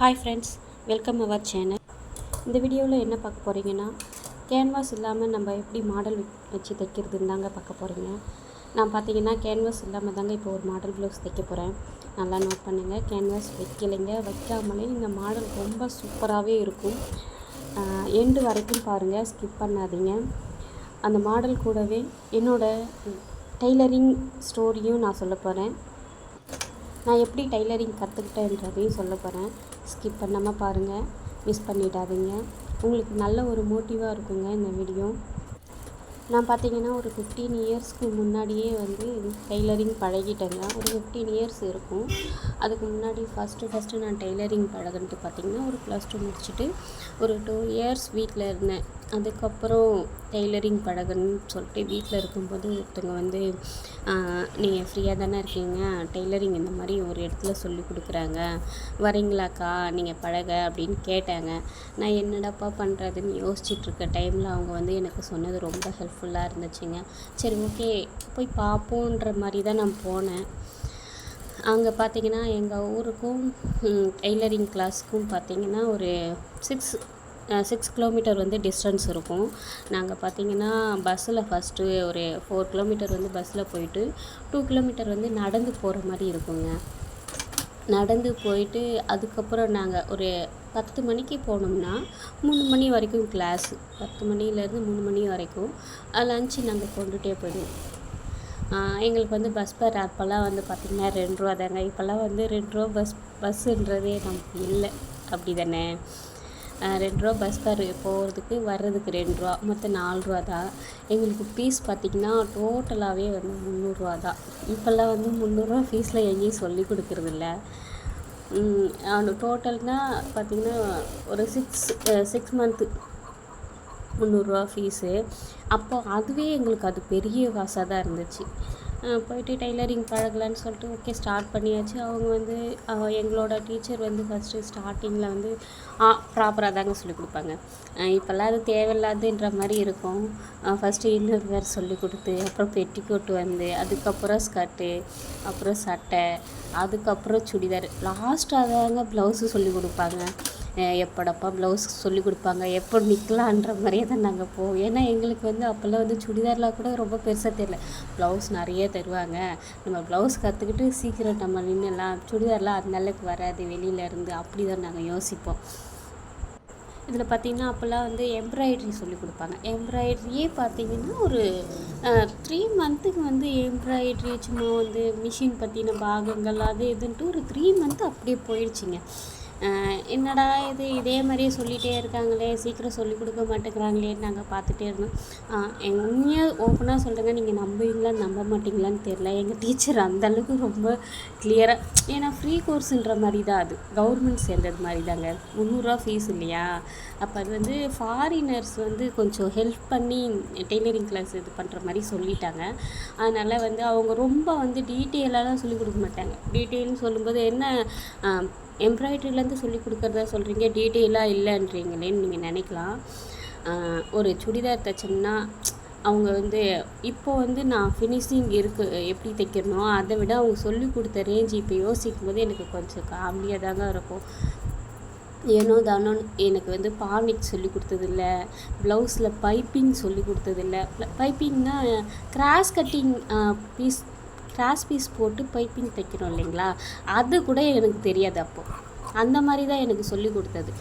Hi friends welcome our channel இந்த வீடியோவில் என்ன பார்க்க போகிறீங்கன்னா கேன்வாஸ் இல்லாமல் நம்ம எப்படி மாடல் வச்சு தைக்கிறதுன்னு தாங்க பார்க்க போகிறீங்க நான் பார்த்தீங்கன்னா கேன்வாஸ் இல்லாமல் தாங்க இப்போ ஒரு மாடல் ப்ளவுஸ் தைக்க போகிறேன் நல்லா நோட் பண்ணுங்கள் கேன்வாஸ் வைக்கலைங்க வைக்காமலே இந்த மாடல் ரொம்ப சூப்பராகவே இருக்கும். எண்டு வரைக்கும் பாருங்கள் ஸ்கிப் பண்ணாதீங்க. அந்த மாடல் கூடவே என்னோடய டெய்லரிங் ஸ்டோரியும் நான் சொல்ல போகிறேன் நான் எப்படி டைலரிங் கற்றுக்கிட்டேன்றதையும் சொல்ல போகிறேன் ஸ்கிப் பண்ணாமல் பாருங்கள். மிஸ் பண்ணிடாதீங்க. உங்களுக்கு நல்ல ஒரு மோட்டிவாக இருக்குங்க இந்த வீடியோ. நான் பார்த்தீங்கன்னா ஒரு ஃபிஃப்டீன் இயர்ஸ்க்கு முன்னாடியே வந்து டெய்லரிங் பழகிட்டேங்க. ஒரு ஃபிஃப்டீன் இயர்ஸ் இருக்கும். அதுக்கு முன்னாடி ஃபஸ்ட்டு ஃபஸ்ட்டு நான் டெய்லரிங் பழகினது பார்த்திங்கன்னா ஒரு ப்ளஸ் டூ முடிச்சுட்டு ஒரு டூ இயர்ஸ் வீட்டில் இருந்தேன். அதுக்கப்புறம் டெய்லரிங் பழகணும்னு சொல்லிட்டு வீட்டில் இருக்கும்போது ஒருத்தவங்க வந்து நீங்கள் ஃப்ரீயாக தானே இருக்கீங்க? டெய்லரிங் இந்த மாதிரி ஒரு இடத்துல சொல்லி கொடுக்குறாங்க. வரீங்களாக்கா? நீங்கள் பழக அப்படின்னு கேட்டாங்க. நான் என்னடாப்பா பண்ணுறதுன்னு யோசிச்சுட்ருக்க டைமில் அவங்க வந்து எனக்கு சொன்னது ரொம்ப ஹெல்ப்ஃபுல்லாக இருந்துச்சுங்க. சரி ஓகே போய் பார்ப்போன்ற மாதிரி தான் நான் போனேன். அங்கே பார்த்தீங்கன்னா எங்கள் ஊருக்கும் டெய்லரிங் கிளாஸுக்கும் பார்த்தீங்கன்னா ஒரு சிக்ஸ் சிக்ஸ் கிலோமீட்டர் வந்து டிஸ்டன்ஸ் இருக்கும். நாங்கள் பார்த்தீங்கன்னா பஸ்ஸில் ஃபஸ்ட்டு ஒரு ஃபோர் கிலோமீட்டர் வந்து பஸ்ஸில் போயிட்டு டூ கிலோமீட்டர் வந்து நடந்து போகிற மாதிரி இருக்குங்க. நடந்து போயிட்டு அதுக்கப்புறம் நாங்கள் ஒரு பத்து மணிக்கு போனோம்னா மூணு மணி வரைக்கும் கிளாஸ் பத்து மணிலேருந்து மூணு மணி வரைக்கும் லஞ்சு நாங்கள் கொண்டுகிட்டே போயிடுவோம். எங்களுக்கு வந்து பஸ் பேர் அப்போல்லாம் வந்து பார்த்திங்கன்னா ரெண்டு ரூபா தாங்க இப்போல்லாம் வந்து ரெண்டு ரூபா பஸ் பஸ்ஸுன்றதே நமக்கு இல்லை. அப்படி தானே ரெண்டு ரூபா பஸ் ஃபேர் போகிறதுக்கு வர்றதுக்கு ரெண்டு ரூபா மொத்தம் நாலு ரூபா தான். எங்களுக்கு ஃபீஸ் பார்த்திங்கன்னா டோட்டலாகவே வந்து முந்நூறுரூவா தான். இப்போல்லாம் வந்து முந்நூறுரூவா ஃபீஸில் எங்கேயும் சொல்லி கொடுக்குறதில்ல டோட்டல்னால் பார்த்திங்கன்னா ஒரு சிக்ஸ் சிக்ஸ் மந்த்து முந்நூறுரூவா ஃபீஸு அப்போ அதுவே எங்களுக்கு அது பெரிய காசாக தான் இருந்துச்சு. போயிட்டு டெய்லரிங் பழகலான்னு சொல்லிட்டு ஓகே ஸ்டார்ட் பண்ணியாச்சு. அவங்க வந்து எங்களோட டீச்சர் வந்து ஃபஸ்ட்டு ஸ்டார்டிங்கில் வந்து ப்ராப்பராக தாங்க சொல்லிக் கொடுப்பாங்க. இப்போல்லாம் அது தேவையில்லாதுன்ற மாதிரி இருக்கும். ஃபஸ்ட்டு இன்னொரு வேறு சொல்லி கொடுத்து அப்புறம் பெட்டிக்கோட்டு வந்து அதுக்கப்புறம் ஸ்கர்ட்டு அப்புறம் சட்டை அதுக்கப்புறம் சுடிதார். லாஸ்ட்டாக தாங்க ப்ளவுஸு சொல்லி கொடுப்பாங்க. எப்படப்பா ப்ளவுஸ் சொல்லி கொடுப்பாங்க எப்போ நிற்கலான்ற மாதிரியே தான் நாங்கள் போவோம். ஏன்னா எங்களுக்கு வந்து அப்போல்லாம் வந்து சுடிதார்லாம் கூட ரொம்ப பெருசாக தெரியல. ப்ளவுஸ் நிறைய தருவாங்க. நம்ம ப்ளவுஸ் கற்றுக்கிட்டு சீக்கிரம் நம்ம நின்றுலாம் சுடிதார்லாம் அந்த அளவுக்கு வராது வெளியிலேருந்து அப்படி தான் நாங்கள் யோசிப்போம். இதில் பார்த்திங்கன்னா அப்போல்லாம் வந்து எம்ப்ராய்ட்ரி சொல்லி கொடுப்பாங்க. எம்ப்ராய்ட்ரியே பார்த்திங்கன்னா ஒரு த்ரீ மந்த்துக்கு வந்து எம்ப்ராய்ட்ரி சும்மா வந்து மிஷின் பற்றின பாகங்கள் அது இதுன்ட்டு ஒரு த்ரீ மந்த்து அப்படியே போயிடுச்சிங்க. என்னடா இது இதே மாதிரியே சொல்லிகிட்டே இருக்காங்களே சீக்கிரம் சொல்லிக் கொடுக்க மாட்டேங்கிறாங்களேன்னு நாங்கள் பார்த்துட்டே இருந்தோம். எங்கள் உண்மையாக ஓப்பனாக சொல்கிறேங்க நீங்கள் நம்புவீங்களா நம்ப மாட்டிங்களான்னு தெரில எங்கள் டீச்சர் அந்தளவுக்கு ரொம்ப கிளியராக ஏன்னா ஃப்ரீ கோர்ஸுன்ற மாதிரி தான் அது. கவர்மெண்ட் சேர்ந்தது மாதிரி தாங்க முந்நூறுரூவா ஃபீஸ் இல்லையா? அப்போ அது வந்து ஃபாரினர்ஸ் வந்து கொஞ்சம் ஹெல்ப் பண்ணி டெய்லரிங் கிளாஸ் இது பண்ணுற மாதிரி சொல்லிட்டாங்க. அதனால் வந்து அவங்க ரொம்ப வந்து டீட்டெயிலாலாம் சொல்லிக் கொடுக்க மாட்டாங்க. டீட்டெயில்னு சொல்லும்போது என்ன எம்ப்ராய்டரிலேருந்து சொல்லி கொடுக்குறதா சொல்கிறீங்க டீட்டெயிலாக இல்லைன்றீங்களேன்னு நீங்கள் நினைக்கலாம். ஒரு சுடிதார் தைச்சோம்னா அவங்க வந்து இப்போ வந்து நான் ஃபினிஷிங் இருக்கு எப்படி தைக்கணும் அதை விட அவங்க சொல்லி கொடுத்த ரேஞ்ச் இப்போ யோசிக்கும் போது எனக்கு கொஞ்சம் காமெடியாக தாங்க இருக்கும். ஏனோ தானோ எனக்கு வந்து பானிக் சொல்லி கொடுத்ததில்ல ப்ளவுஸில் பைப்பிங் சொல்லி கொடுத்ததில்ல. பைப்பிங்னால் cross cutting piece cross piece போட்டு பைப்பிங் தைக்கிறோம் இல்லைங்களா? அது கூட எனக்கு தெரியாது அப்போது அந்த மாதிரி தான் எனக்கு சொல்லி கொடுத்தது.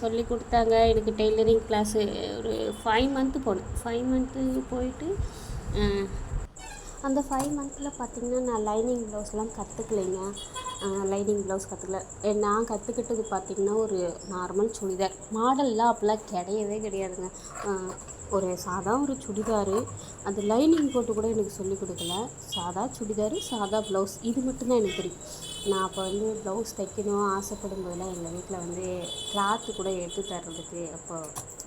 சொல்லி கொடுத்தாங்க. எனக்கு டெய்லரிங் கிளாஸு ஒரு ஃபைவ் மந்த்து போனேன். ஃபைவ் மந்த்து போயிட்டு அந்த ஃபைவ் மந்த்தில் பார்த்திங்கன்னா நான் லைனிங் ப்ளவுஸ்லாம் கற்றுக்கலைங்க லைனிங் ப்ளவுஸ் கற்றுக்கல நான் கற்றுக்கிட்டது பார்த்திங்கன்னா ஒரு நார்மல் சுடிதார். மாடல்லாம் அப்போல்லாம் கிடையவே கிடையாதுங்க. ஒரு சாதா ஒரு சுடிதாரு அது லைனிங் போட்டு கூட எனக்கு சொல்லி கொடுக்கல. சாதா சுடிதாரு சாதா ப்ளவுஸ் இது மட்டும்தான் எனக்கு தெரியும். நான் அப்போ வந்து ப்ளவுஸ் தைக்கணும் ஆசைப்படும் போதெல்லாம் எங்கள் வீட்டில் வந்து கிளாத்து கூட எடுத்து தர்றதுக்கு அப்போ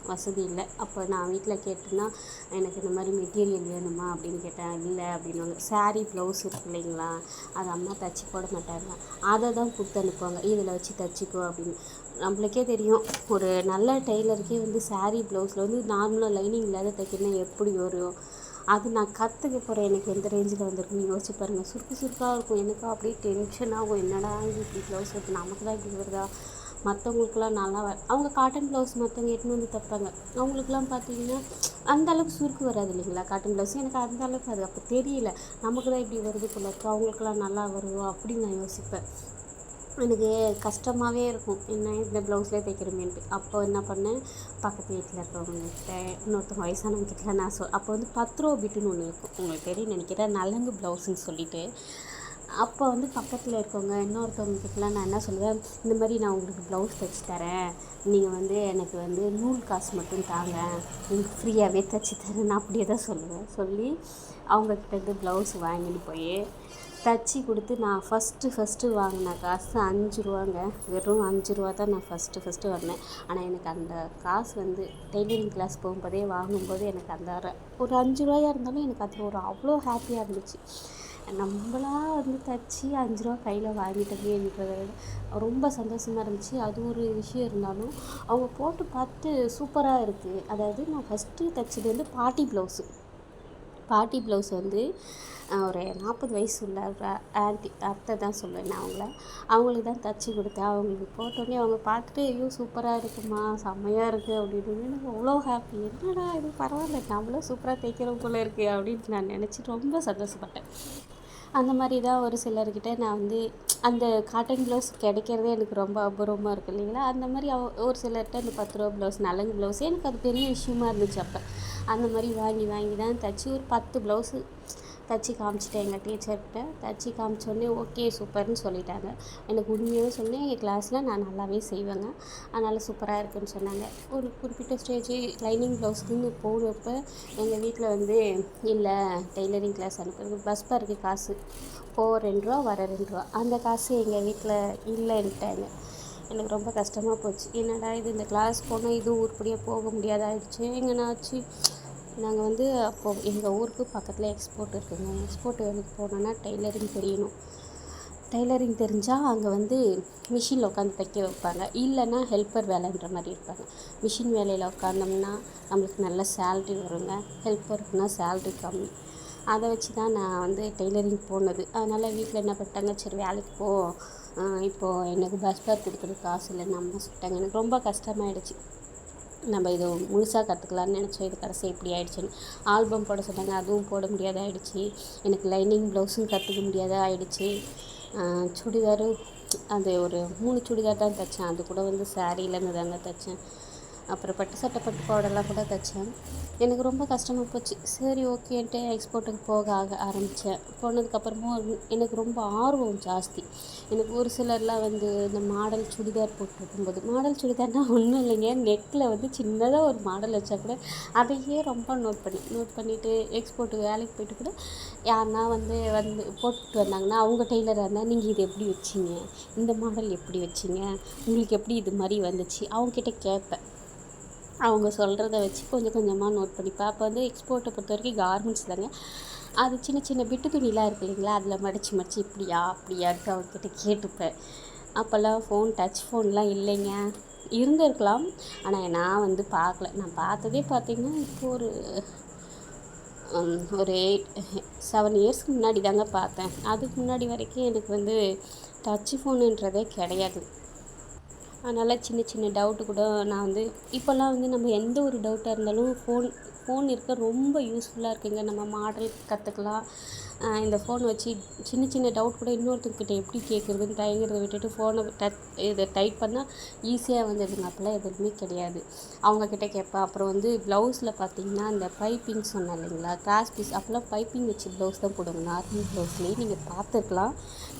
வசதி இல்லை. அப்போ நான் வீட்டில் கேட்டேன்னா எனக்கு இந்த மாதிரி மெட்டீரியல் வேணுமா? அப்படின்னு கேட்டேன். இல்லை அப்படின்னு சாரீ ப்ளவுஸ் இருக்கு இல்லைங்களா? அது அம்மா தச்சு போட மாட்டாங்க. அதை தான் கொடுத்து அனுப்புவாங்க. இதில் வச்சு தச்சுக்கோ அப்படின்னு. நம்மளுக்கே தெரியும். ஒரு நல்ல டெய்லருக்கே வந்து சாரீ ப்ளவுஸில் வந்து நார்மலாக லைனிங் இல்லாத தைக்கணும்னா எப்படி வரும்? அது நான் கற்றுக்க போகிறேன் எனக்கு எந்த ரேஞ்சில் வந்திருக்குன்னு யோசிச்சு பாருங்கள் சுருக்கு சுருக்காக இருக்கும். எனக்கு அப்படியே டென்ஷனாகும் என்னடா இப்படி ப்ளவுஸ் வருது நமக்கு தான் இப்படி வருதா? மற்றவங்களுக்குலாம் நல்லா வ அவங்க காட்டன் ப்ளவுஸ் மற்றவங்க எட்டுன்னு வந்து தைப்பாங்க. அவங்களுக்குலாம் பார்த்தீங்கன்னா அந்த அளவுக்கு சுருக்கு வராது இல்லைங்களா காட்டன் ப்ளவுஸ் எனக்கு அந்த அளவுக்கு அது அப்போ தெரியல. நமக்கு தான் இப்படி வருது போல இருக்கோ. அவங்களுக்குலாம் நல்லா வருதோ அப்படின்னு நான் யோசிப்பேன். எனக்கு கஷ்டமாகவே இருக்கும். என்ன இந்த ப்ளவுஸ்லேயே தைக்கிறோமேன்ட்டு. அப்போ என்ன பண்ணேன்? பக்கத்து வீட்டில் இருக்கிறவங்ககிட்ட இன்னொருத்தவங்க வயசானவங்ககிட்டலாம் நான் சொல் அப்போ வந்து பத்து ரூபா பிட்டுன்னு ஒன்று இருக்கும். உங்களுக்கு தெரியும் நினைக்கிறேன். நலங்கு ப்ளவுஸுன்னு சொல்லிட்டு. அப்போ வந்து பக்கத்தில் இருக்கவங்க இன்னொருத்தவங்ககிட்டலாம் நான் என்ன சொல்லுவேன் இந்த மாதிரி நான் உங்களுக்கு ப்ளவுஸ் தைச்சி தரேன். நீங்கள் வந்து எனக்கு வந்து நூல் காசு மட்டும் தாங்க. உங்களுக்கு ஃப்ரீயாகவே தைச்சி தரேன். நான் அப்படியே தான் சொல்லுவேன். சொல்லி அவங்கக்கிட்டேருந்து ப்ளவுஸ் வாங்கிட்டு போய் தச்சு கொடுத்து நான் ஃபஸ்ட்டு ஃபஸ்ட்டு வாங்கின காசு அஞ்சு ரூபாங்க. வெறும் அஞ்சு ரூபா தான் நான் ஃபஸ்ட்டு ஃபஸ்ட்டு வாங்கினேன். ஆனால் எனக்கு அந்த காசு வந்து டெய்லரிங் கிளாஸ் போகும்போதே வாங்கும்போது எனக்கு அந்த ஒரு அஞ்சு ரூபாயாக இருந்தாலும் எனக்கு அதில் ஒரு அவ்வளோ ஹாப்பியாக இருந்துச்சு. நம்மளா வந்து தைச்சி அஞ்சு ரூபா கையில் வாங்கிட்டோமேன்றத ரொம்ப சந்தோஷமாக இருந்துச்சு. அது ஒரு விஷயம் இருந்தாலும் அவங்க போட்டு பார்த்து சூப்பராக இருக்குது அதாவது நான் ஃபஸ்ட்டு தைச்சது வந்து பாட்டி ப்ளவுஸு பாட்டி ப்ளவுஸ் வந்து ஒரு நாற்பது வயசு உள்ள ஆன்ட்டி அத்தை தான் சொல்லுவேன் நான் அவங்கள. அவங்களுக்கு தான் தைச்சி கொடுத்தேன். அவங்களுக்கு போட்டோடனே அவங்க பார்த்துட்டு ஐயோ சூப்பராக இருக்குமா? செம்மையாக இருக்குது அப்படின்னு எனக்கு அவ்வளோ ஹாப்பி என்னடா இது? பரவாயில்ல நம்மளும் சூப்பராக தைக்கிறோம் போல இருக்குது அப்படின்ட்டு நான் நினச்சி ரொம்ப சந்தோஷப்பட்டேன். அந்த மாதிரி தான் ஒரு சிலர்கிட்ட நான் வந்து அந்த காட்டன் ப்ளவுஸ் கிடைக்கிறதே எனக்கு ரொம்ப அபூர்வமாக இருக்குது இல்லைங்களா? அந்த மாதிரி அவ ஒரு சிலர்கிட்ட இந்த பத்து ரூபா ப்ளவுஸ் நலங்கு ப்ளவுஸ் எனக்கு அது பெரிய விஷயமா இருந்துச்சு அப்போ. அந்த மாதிரி வாங்கி வாங்கி தான் தைச்சி. ஒரு பத்து ப்ளவுஸு தைச்சி காமிச்சிட்டேன் எங்கள் டீச்சர்கிட்ட. தைச்சி காமிச்சோடனே ஓகே சூப்பர்னு சொல்லிட்டாங்க. எனக்கு உண்மையாக சொன்னேன் எங்கள் கிளாஸில் நான் நல்லாவே செய்வேங்க. அதனால் சூப்பராக இருக்குன்னு சொன்னாங்க. ஒரு குறிப்பிட்ட ஸ்டேஜ் லைனிங் ப்ளவுஸ்க்குன்னு போகிறப்ப எங்கள் வீட்டில் வந்து இல்லை டெய்லரிங் கிளாஸ் அனுப்புறது பஸ் பாருக்கு காசு. போக ரெண்டு ரூபா வர ரெண்டு ரூபா. அந்த காசு எங்கள் வீட்டில் இல்லைன்ட்டாங்க எனக்கு ரொம்ப கஷ்டமாக போச்சு. என்னடா இது இந்த கிளாஸ் போனால் இதுவும் உருப்படியாக போக முடியாதாயிடுச்சு. எங்கேனாச்சு நாங்கள் வந்து அப்போது எங்கள் ஊருக்கு பக்கத்தில் எக்ஸ்போர்ட் இருக்குதுங்க எக்ஸ்போர்ட் வேலைக்கு போனோன்னா டெய்லரிங் தெரியணும். டெய்லரிங் தெரிஞ்சால் அங்கே வந்து மிஷினில் உட்காந்து தைக்க வைப்பாங்க. இல்லைன்னா ஹெல்ப்பர் வேலைன்ற மாதிரி இருப்பாங்க. மிஷின் வேலையில் உட்காந்தோம்னா நம்மளுக்கு நல்ல சேல்ரி வருங்க. ஹெல்ப்பருக்குனா சேல்ரி கம்மி. அதை வச்சு தான் நான் வந்து டெய்லரிங் போனது. அதனால் வீட்டில் என்ன பண்ணிட்டாங்க? சரி வேலைக்கு போ. இப்போது எனக்கு பஸ் பார் கொடுக்குறது காசு இல்லைன்னு அம்மா சொல்லிட்டாங்க. எனக்கு ரொம்ப கஷ்டமாயிடுச்சு. நம்ம இது முழுசாக கற்றுக்கலான்னு நினச்சோம். இது கடைசி இப்படி ஆகிடுச்சின்னு ஆல்பம் போட சொன்னாங்க. அதுவும் போட முடியாத ஆகிடுச்சி எனக்கு லைனிங் ப்ளவுஸும் கற்றுக்க முடியாத ஆகிடுச்சி சுடிதாரும் அது ஒரு மூணு சுடிதார் தான் தைச்சேன். அது கூட வந்து சாரியிலேருந்து தாங்க தைச்சேன். அப்புறம் பட்டு சட்டை பட்டு பாவாடைலாம் கூட தைச்சேன். எனக்கு ரொம்ப கஷ்டமாக போச்சு. சரி ஓகேன்ட்டு எக்ஸ்போர்ட்டுக்கு போக ஆக ஆரம்பித்தேன் போனதுக்கப்புறமும் எனக்கு ரொம்ப ஆர்வம் ஜாஸ்தி. எனக்கு ஒரு சிலர்லாம் வந்து இந்த மாடல் சுடிதார் போட்டுருக்கும்போது மாடல் சுடிதார்னால் ஒன்றும் இல்லைங்க. நெக்கில் வந்து சின்னதாக ஒரு மாடல் வச்சா கூட அதையே ரொம்ப நோட் பண்ணி நோட் பண்ணிவிட்டு எக்ஸ்போர்ட்டுக்கு வேலைக்கு போயிட்டு கூட யாருன்னா வந்து வந்து போட்டுட்டு வந்தாங்கன்னா அவங்க டெய்லராக இருந்தால் நீங்கள் இது எப்படி வச்சிங்க? இந்த மாடல் எப்படி வச்சிங்க? உங்களுக்கு எப்படி இது மாதிரி வந்துச்சு? அவங்கக்கிட்ட கேட்பேன். அவங்க சொல்கிறத வச்சு கொஞ்சம் கொஞ்சமாக நோட் பண்ணிப்பேன் அப்போ வந்து எக்ஸ்போர்ட்டை பொறுத்த வரைக்கும் கார்மெண்ட்ஸ் தாங்க. அது சின்ன சின்ன பிட்டு துணிலாம் இருக்கு இல்லைங்களா அதில் மடித்து மடித்து இப்படியா அப்படியான்ட்டு அவங்கக்கிட்ட கேட்டுப்பேன். அப்போல்லாம் ஃபோன் டச் ஃபோன்லாம் இல்லைங்க. இருந்திருக்கலாம் ஆனால் நான் வந்து பார்க்கல. நான் பார்த்ததே பார்த்திங்கன்னா இப்போ ஒரு ஒரு எயிட் செவன் இயர்ஸ்க்கு முன்னாடி தாங்க பார்த்தேன். அதுக்கு முன்னாடி வரைக்கும் எனக்கு வந்து டச்சு ஃபோனுன்றதே கிடையாது. அதனால் சின்ன சின்ன டவுட்டு கூட நான் வந்து இப்போல்லாம் வந்து நம்ம எந்த ஒரு டவுட்டாக இருந்தாலும் ஃபோன் ஃபோன் இருக்க ரொம்ப யூஸ்ஃபுல்லாக இருக்குங்க. நம்ம மாடல் கற்றுக்கலாம் இந்த ஃபோன் வச்சு சின்ன சின்ன டவுட் கூட இன்னொருத்தங்கிட்ட எப்படி கேட்குறதுன்னு தயங்குறத விட்டுட்டு ஃபோனை டச் இதை டைப் பண்ணால் ஈஸியாக வந்துடுதுங்க அப்போல்லாம் எதுவுமே கிடையாது. அவங்கக்கிட்ட கேட்பேன் அப்புறம் வந்து ப்ளவுஸில் பார்த்தீங்கன்னா இந்த பைப்பிங் சொன்னேன் இல்லைங்களா? கிராஸ் பீஸ் அப்போல்லாம் பைப்பிங் வச்சு ப்ளவுஸ் தான் போடுவோம் நார்மல் ப்ளவுஸ்லேயே நீங்கள் பார்த்துருக்கலாம்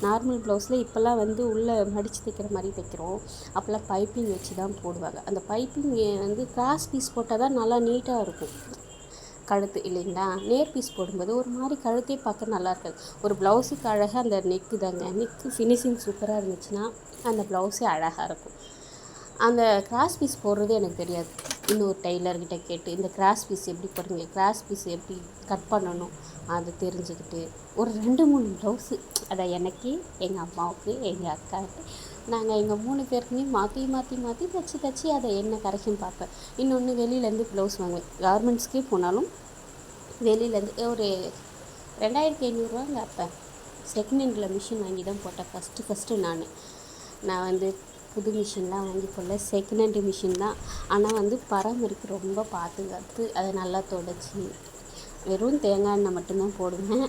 நார்மல் ப்ளவுஸில் இப்போல்லாம் வந்து உள்ளே மடித்து தைக்கிற மாதிரி தைக்கிறோம். அப்போல்லாம் பைப்பிங் வச்சு தான் போடுவாங்க. அந்த பைப்பிங் வந்து கிராஸ் பீஸ் போட்டால் தான் நல்லா நீட்டாக இருக்கும். கழுத்து இல்லைங்களா? நேர் பீஸ் போடும்போது ஒரு மாதிரி கழுத்தே பார்க்க நல்லா இருக்காது ஒரு ப்ளவுஸுக்கு அழகாக அந்த நெக்கு தாங்க. நெக்கு ஃபினிஷிங் சூப்பராக இருந்துச்சுன்னா அந்த ப்ளவுஸே அழகாக இருக்கும். அந்த கிராஸ் பீஸ் போடுறது எனக்கு தெரியாது. இன்னொரு டெய்லர்கிட்ட கேட்டு இந்த கிராஸ் பீஸ் எப்படி போடுறீங்க? கிராஸ் பீஸ் எப்படி கட் பண்ணணும்? அதை தெரிஞ்சுக்கிட்டு ஒரு ரெண்டு மூணு ப்ளவுஸு அதை எனக்கு எங்கள் அம்மாவுக்கு எங்கள் அக்காவுக்கு நாங்கள் எங்கள் மூணு பேருக்குமே மாற்றி மாற்றி மாற்றி தச்சு தச்சு அதை என்ன கரைக்கும் பார்ப்பேன். இன்னொன்று வெளியிலேருந்து ப்ளவுஸ் வாங்குவேன். கார்மெண்ட்ஸ்க்கே போனாலும் வெளியிலேருந்து ஒரு ரெண்டாயிரத்தி ஐநூறுரூவாங்க அப்போ செகண்ட் ஹேண்டில் மிஷின் வாங்கி தான் போட்டேன். ஃபஸ்ட்டு ஃபஸ்ட்டு நான். நான் வந்து புது மிஷின்லாம் வாங்கி போடல. செகண்ட் ஹேண்டு மிஷின் தான். ஆனால் வந்து பராமரிப்பு ரொம்ப பாதுகாத்து அதை நல்லா தொடச்சி வெறும் தேங்காய் எண்ணெய் மட்டும்தான் போடுவேன்.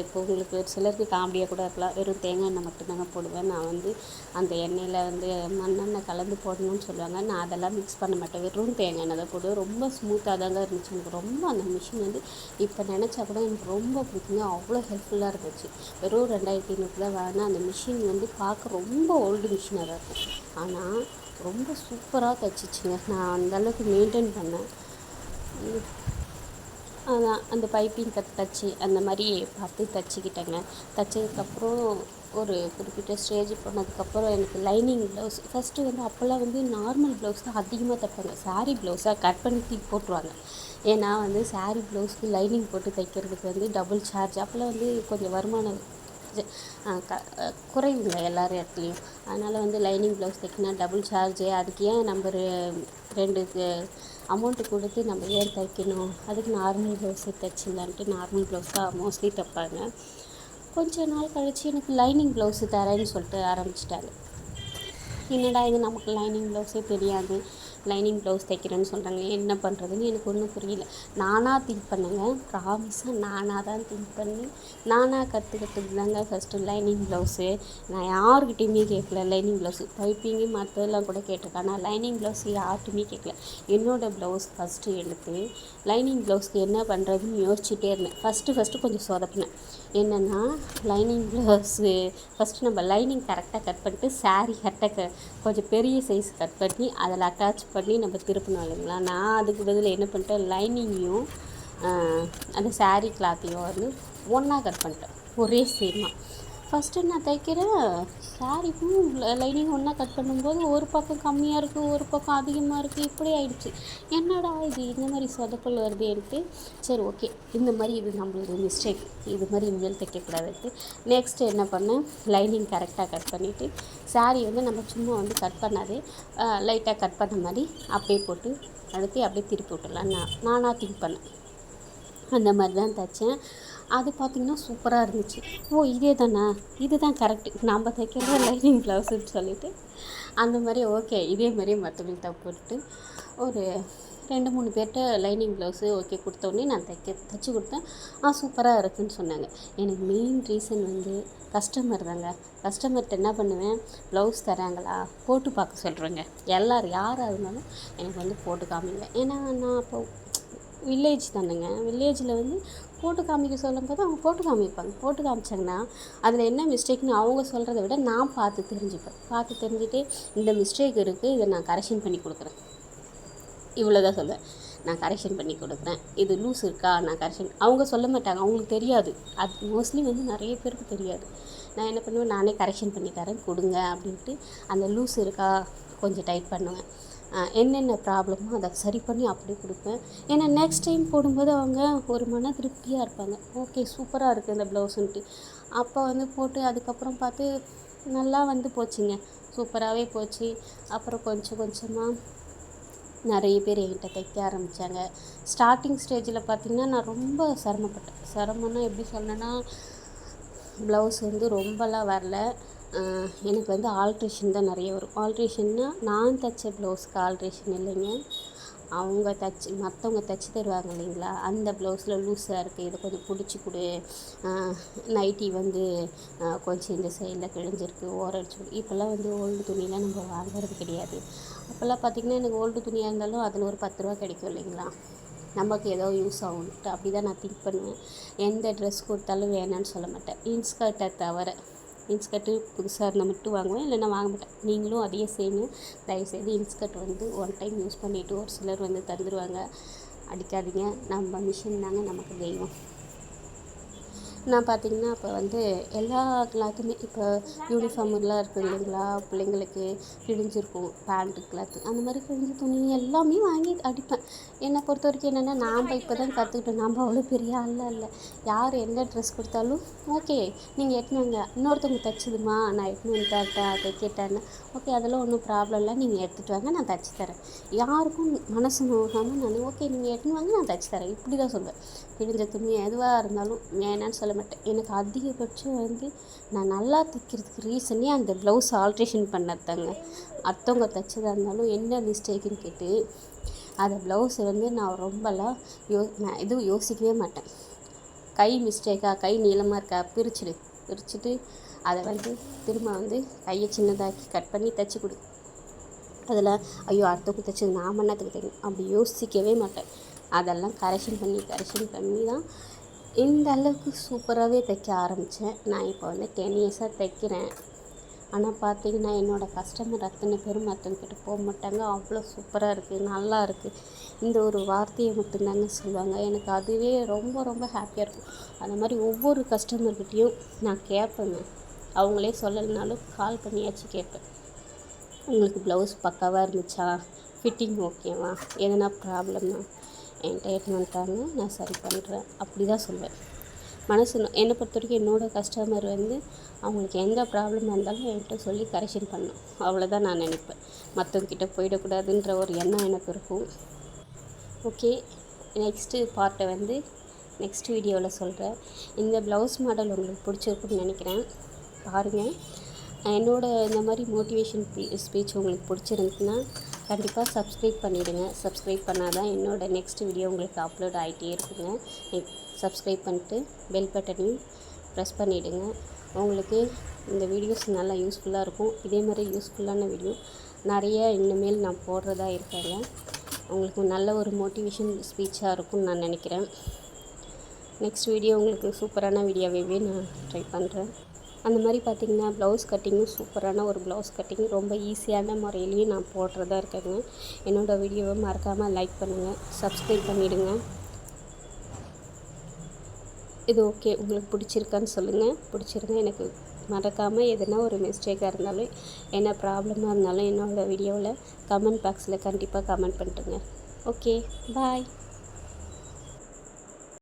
இப்போ உங்களுக்கு ஒரு சிலருக்கு காமெடியாக கூட இருக்கலாம். வெறும் தேங்காய் எண்ணெய் மட்டும்தாங்க போடுவேன். நான் வந்து அந்த எண்ணெயில் வந்து மண்ணெண்ணெய் கலந்து போடணும்னு சொல்லுவாங்க. நான் அதெல்லாம் மிக்ஸ் பண்ண மாட்டேன். வெறும் தேங்காய் எண்ணெய் தான் போடுவேன். ரொம்ப ஸ்மூத்தாக தாங்க இருந்துச்சு. எனக்கு ரொம்ப அந்த மிஷின் வந்து இப்போ நினச்சா கூட எனக்கு ரொம்ப பிடிக்குங்க. அவ்வளோ ஹெல்ப்ஃபுல்லாக இருந்துச்சு. வெறும் ரெண்டாயிரத்தி ஐநூறுக்கு தான் வாங்கினேன். அந்த மிஷின் வந்து பார்க்க ரொம்ப ஓல்டு மிஷினாக தான் இருக்கும். ஆனால் ரொம்ப சூப்பராக தைச்சிச்சுங்க. நான் அந்தளவுக்கு மெயின்டைன் பண்ணேன். அந்த பைப்பிங் கத் தச்சு அந்த மாதிரி பார்த்து தச்சுக்கிட்டேங்க. தைச்சதுக்கப்புறம் ஒரு குறிப்பிட்ட ஸ்டேஜ் போனதுக்கப்புறம் எனக்கு லைனிங் ப்ளவுஸ் ஃபஸ்ட்டு வந்து அப்போல்லாம் வந்து நார்மல் ப்ளவுஸ் தான் அதிகமாக தைப்பாங்க. சாரீ ப்ளவுஸாக கட் பண்ணி தூக்கி போட்டுருவாங்க. ஏன்னா வந்து சாரீ ப்ளவுஸ்க்கு லைனிங் போட்டு தைக்கிறதுக்கு வந்து டபுள் சார்ஜ் அப்போல்லாம் வந்து கொஞ்சம் வருமானம் க குறைவுங்க எல்லார் இடத்துலையும். அதனால் வந்து லைனிங் ப்ளவுஸ் தைக்கணும் டபுள் சார்ஜு அதுக்கு ஏன் நம்ம ரெண்டு அமௌண்ட்டு கொடுத்து நம்ம ஏன் தைக்கணும்? அதுக்கு நார்மல் ப்ளவுஸே தைச்சிடலான்ட்டு நார்மல் ப்ளவுஸ் தான் மோஸ்ட்லி தைப்பாங்க. கொஞ்ச நாள் கழித்து எனக்கு லைனிங் ப்ளவுஸு தரேன்னு சொல்லிட்டு ஆரம்பிச்சிட்டாங்க. என்னடா இது நமக்கு லைனிங் ப்ளவுஸே தெரியாது? லைனிங் ப்ளவுஸ் தைக்கிறேன்னு சொல்கிறாங்க என்ன பண்ணுறதுன்னு எனக்கு ஒன்றும் புரியல. நானாக திங்க் பண்ணுங்க. ப்ராமிஸாக நானாக தான் திங்க் பண்ணி நானாக கற்றுக்கிட்டது தாங்க ஃபஸ்ட்டு லைனிங் ப்ளவுஸு. நான் யாருக்கிட்டேயுமே கேட்கல லைனிங் ப்ளவுஸு. பைப்பிங்கு மற்றதெல்லாம் கூட கேட்டிருக்கேன். ஆனால் லைனிங் ப்ளவுஸ் யார்கிட்டையுமே கேட்கல என்னோடய ப்ளவுஸ் ஃபஸ்ட்டு எடுத்து லைனிங் ப்ளவுஸ்க்கு என்ன பண்ணுறதுன்னு யோசிச்சுட்டே இருந்தேன். ஃபஸ்ட்டு ஃபஸ்ட்டு கொஞ்சம் சொதப்பினேன். என்னென்னா லைனிங் ப்ளவுஸு ஃபஸ்ட்டு நம்ம லைனிங் கரெக்டாக கட் பண்ணிட்டு ஸாரீ கரெக்டாக கொஞ்சம் பெரிய சைஸ் கட் பண்ணி அதில் அட்டாச் பண்ணி நம்ம திருப்பணும் இல்லைங்களா? நான் அதுக்கு பதில் என்ன பண்ணிட்டேன் லைனிங்கையும் அந்த ஸாரீ கிளாத்தையும் வந்து ஒன்றா கட் பண்ணிட்டேன். ஒரே சேமாக ஃபஸ்ட்டு நான் தைக்கிறேன் ஸாரீக்கும் லைனிங் ஒன்றா கட் பண்ணும்போது ஒரு பக்கம் கம்மியாக இருக்குது ஒரு பக்கம் அதிகமாக இருக்குது இப்படி ஆயிடுச்சு. என்னடா இது? இந்த மாதிரி சொதப்பல் வருதேன்ட்டு சரி ஓகே இந்த மாதிரி இது நம்மளோட மிஸ்டேக் இது மாதிரி இனிமேல் தைக்கக்கூடாது நெக்ஸ்ட்டு என்ன பண்ணேன்? லைனிங் கரெக்டாக கட் பண்ணிவிட்டு ஸாரீ வந்து நம்ம சும்மா வந்து கட் பண்ணாதே. லைட்டாக கட் பண்ண மாதிரி அப்படியே போட்டு அடுத்து அப்படியே திருப்பி விட்டுடலாம். நான் நானாக திங்க் பண்ணேன். அந்த மாதிரி தான் தைச்சேன். அது பார்த்திங்கன்னா சூப்பராக இருந்துச்சு. ஓ இதே தானா இது தான் கரெக்டு நம்ம தைக்கிற லைனிங் ப்ளவுஸுன்னு சொல்லிவிட்டு அந்த மாதிரி ஓகே. இதே மாதிரியே மற்றவங்களுக்கு போட்டு ஒரு ரெண்டு மூணு பேர்கிட்ட லைனிங் ப்ளவுஸு ஓகே கொடுத்தோடனே நான் தைக்க தைச்சி கொடுத்தேன். ஆ சூப்பராக இருக்குதுன்னு சொன்னாங்க. எனக்கு மெயின் ரீசன் வந்து கஸ்டமர் தாங்க. கஸ்டமர்கிட்ட என்ன பண்ணுவேன்? ப்ளவுஸ் தராங்களா போட்டு பார்க்க சொல்கிறேங்க எல்லோரும் யாராக இருந்தாலும் எனக்கு வந்து போட்டு காமிங்க. ஏன்னா நான் அப்போ வில்லேஜ் தானேங்க. வில்லேஜில் வந்து போட்டு காமிக்க சொல்லும்போது அவங்க போட்டு காமிப்பாங்க. போட்டு காமிச்சாங்கன்னா அதில் என்ன மிஸ்டேக்னு அவங்க சொல்கிறத விட நான் பார்த்து தெரிஞ்சுப்பேன். பார்த்து தெரிஞ்சுட்டு இந்த மிஸ்டேக் இருக்குது இதை நான் கரெக்ஷன் பண்ணி கொடுக்குறேன். இவ்வளோ தான் சொல்லுவேன். நான் கரெக்ஷன் பண்ணி கொடுக்குறேன். இது லூஸ் இருக்கா? நான் கரெக்ஷன் அவங்க சொல்ல மாட்டாங்க. அவங்களுக்கு தெரியாது. அது மோஸ்ட்லி வந்து நிறைய பேருக்கு தெரியாது. நான் என்ன பண்ணுவேன்? நானே கரெக்ஷன் பண்ணி தரேன். கொடுங்க அப்படின்ட்டு அந்த லூஸ் இருக்கா? கொஞ்சம் டைட் பண்ணுவேன். என்னென்ன ப்ராப்ளமோ அதை சரி பண்ணி அப்படியே கொடுப்பேன். ஏன்னா நெக்ஸ்ட் டைம் போடும்போது அவங்க ஒரு மன திருப்தியாக இருப்பாங்க. ஓகே சூப்பராக இருக்குது இந்த ப்ளவுஸுன்ட்டு அப்போ வந்து போட்டு அதுக்கப்புறம் பார்த்து நல்லா வந்து போச்சுங்க. சூப்பராகவே போச்சு. அப்புறம் கொஞ்சம் கொஞ்சமாக நிறைய பேர் என்கிட்ட தைக்க ஆரம்பித்தாங்க ஸ்டார்டிங் ஸ்டேஜில் பார்த்திங்கன்னா நான் ரொம்ப சிரமப்பட்டேன். சிரமம்னா எப்படி சொன்னேன்னா ப்ளவுஸ் வந்து ரொம்பலாம் வரல. எனக்கு வந்து ஆல்ட்ரேஷன் தான் நிறைய வரும். ஆல்ட்ரேஷன்னா நான் தைச்ச ப்ளவுஸ்க்கு ஆல்ட்ரேஷன் இல்லைங்க. அவங்க தைச்சி மற்றவங்க தைச்சி தருவாங்க இல்லைங்களா? அந்த ப்ளவுஸில் லூஸாக இருக்குது இதை கொஞ்சம் பிடிச்சி கொடு. நைட்டி வந்து கொஞ்சம் இந்த சைடில் கிழிஞ்சிருக்கு. ஓரடிச்சு இப்போல்லாம் வந்து ஓல்டு துணியெலாம் நம்ம வாங்குறது கிடையாது. அப்போல்லாம் பார்த்திங்கன்னா எனக்கு ஓல்டு துணியாக இருந்தாலும் அதில் ஒரு பத்து ரூபா கிடைக்கும் இல்லைங்களா? நமக்கு ஏதோ யூஸ் ஆகும்ட்டு. அப்படி தான் நான் திங்க் பண்ணுவேன். எந்த ட்ரெஸ் கொடுத்தாலும் வேணான்னு சொல்ல மாட்டேன். இன்ஸ்கர்ட்டை தவிர. இன்ஸ்கர்ட்டு புதுசாக இருந்தால் மட்டும் வாங்குவேன் இல்லைன்னா வாங்க மாட்டேன். நீங்களும் அதையே சேமு. தயவுசெய்து இன்ஸ்கர்ட் வந்து ஒன் டைம் யூஸ் பண்ணிவிட்டு ஒரு சிலர் வந்து தந்துடுவாங்க அடிக்காதீங்க. நம்ம மிஷின் தாங்க நமக்கு தெய்வம். நான் பார்த்தீங்கன்னா இப்போ வந்து எல்லா கிளாத்துமே இப்போ யூனிஃபார்மெல்லாம் இருக்குது இல்லைங்களா? பிள்ளைங்களுக்கு கிழிஞ்சிருக்கும் பேண்ட்டு கிளாத்து அந்த மாதிரி கிழிஞ்ச துணி எல்லாமே வாங்கி அடிப்பேன். என்னை பொறுத்த வரைக்கும் என்னென்னா நாம் இப்போ தான் கற்றுக்கிட்டோம் நம்ம அவ்வளோ பெரிய ஆள்லாம் இல்லை. யார் எந்த ட்ரெஸ் கொடுத்தாலும் ஓகே நீங்கள் எட்டுன்னு இன்னொருத்தவங்க தைச்சதுமா? நான் எட்டுன்னு வந்து தைக்கிட்டேன்னு ஓகே அதெல்லாம் ஒன்றும் ப்ராப்ளம் இல்லை. நீங்கள் எடுத்துகிட்டு வாங்க நான் தைச்சி தரேன். யாருக்கும் மனசு நோகாமல் நான் ஓகே நீங்கள் எடுத்துன்னு வாங்க நான் தைச்சி தரேன். இப்படி தான் சொல்லுவேன் கிழிஞ்ச துணி எதுவாக இருந்தாலும் வேணான்னு சொல்ல மாட்டேன். எனக்கு அதிகபட்சம் வந்து நான் நல்லா தைக்கிறதுக்கு ரீசனே அந்த ப்ளவுஸ் ஆல்ட்ரேஷன் பண்ணதாங்க அடுத்தவங்க தைச்சதா இருந்தாலும் என்ன மிஸ்டேக்குன்னு கேட்டு அந்த ப்ளவுஸை வந்து நான் ரொம்பலாம் யோ நான் எதுவும் யோசிக்கவே மாட்டேன். கை மிஸ்டேக்கா கை நீளமாக இருக்கா பிரிச்சுடு பிரிச்சுட்டு அதை வந்து திரும்ப வந்து கையை சின்னதாக்கி கட் பண்ணி தைச்சி கொடு. அதில் ஐயோ அடுத்தவங்க தைச்சது நான் பண்ணதுக்கு தெரியும் அப்படி யோசிக்கவே மாட்டேன். அதெல்லாம் கரெக்ஷன் பண்ணி கரெக்ஷன் பண்ணி தான் இந்த அளவுக்கு சூப்பராகவே தைக்க ஆரம்பித்தேன். நான் இப்போ வந்து டென் இயர்ஸாக தைக்கிறேன். ஆனால் பார்த்தீங்கன்னா என்னோடய கஸ்டமர் அத்தனை பேரும் மற்றவங்கிட்ட போக மாட்டாங்க. அவ்வளோ சூப்பராக இருக்குது நல்லா இருக்குது இந்த ஒரு வார்த்தையை மட்டும்தாங்க சொல்லுவாங்க. எனக்கு அதுவே ரொம்ப ரொம்ப ஹாப்பியாக இருக்கும். அந்த மாதிரி ஒவ்வொரு கஸ்டமர்கிட்டையும் நான் கேட்பேங்க. அவங்களே சொல்லலைனாலும் கால் பண்ணியாச்சும் கேட்பேன். உங்களுக்கு ப்ளவுஸ் பக்காவாக இருந்துச்சா? ஃபிட்டிங் ஓகேவா எதனா ப்ராப்ளம்னா என்கிட்ட எடுத்துன்னு வந்துட்டாங்க நான் சரி பண்ணுறேன் அப்படி தான் சொல்லுவேன் மனசு என்னை பொறுத்த வரைக்கும் என்னோடய கஸ்டமர் வந்து அவங்களுக்கு எந்த ப்ராப்ளமாக இருந்தாலும் என்கிட்ட சொல்லி கரெக்ஷன் பண்ணணும் அவ்வளோதான் நான் நினைப்பேன். மற்றவங்கிட்ட போயிடக்கூடாதுன்ற ஒரு எண்ணம் எனக்கு இருக்கும். ஓகே நெக்ஸ்ட்டு பார்ட்டை வந்து நெக்ஸ்ட் வீடியோவில் சொல்கிறேன் இந்த ப்ளவுஸ் மாடல் உங்களுக்கு பிடிச்சிருக்குன்னு நினைக்கிறேன். பாருங்கள் என்னோட இந்த மாதிரி மோட்டிவேஷன் ஸ்பீச் உங்களுக்கு பிடிச்சிருந்துச்சுன்னா கண்டிப்பாக சப்ஸ்கிரைப் பண்ணிவிடுங்க சப்ஸ்கிரைப் பண்ணால் தான் என்னோடய நெக்ஸ்ட் வீடியோ உங்களுக்கு அப்லோட் ஆகிட்டே இருக்குங்க. சப்ஸ்கிரைப் பண்ணிட்டு பெல் பட்டனையும் ப்ரெஸ் பண்ணிவிடுங்க உங்களுக்கு இந்த வீடியோஸ் நல்லா யூஸ்ஃபுல்லாக இருக்கும். இதே மாதிரி யூஸ்ஃபுல்லான வீடியோ நிறைய இனிமேல் நான் போடுறதா இருக்கேங்க. உங்களுக்கு நல்ல ஒரு மோட்டிவேஷன் ஸ்பீச்சாக இருக்கும்னு நான் நினைக்கிறேன். நெக்ஸ்ட் வீடியோ உங்களுக்கு சூப்பரான வீடியோவே நான் ட்ரை பண்ணுறேன் அந்த மாதிரி பார்த்திங்கன்னா ப்ளவுஸ் கட்டிங்கும் சூப்பரான ஒரு ப்ளவுஸ் கட்டிங் ரொம்ப ஈஸியான முறையிலையும் நான் போடுறதா இருக்கேங்க. என்னோடய வீடியோவை மறக்காமல் லைக் பண்ணுங்கள் சப்ஸ்கிரைப் பண்ணிவிடுங்க இது ஓகே உங்களுக்கு பிடிச்சிருக்கான்னு சொல்லுங்கள் பிடிச்சிருந்தா எனக்கு மறக்காமல் எதனா ஒரு மிஸ்டேக்காக இருந்தாலும் என்ன ப்ராப்ளமாக இருந்தாலும் என்னோடய வீடியோவில் கமெண்ட் பாக்ஸில் கண்டிப்பாக கமெண்ட் பண்ணுறேங்க ஓகே பாய்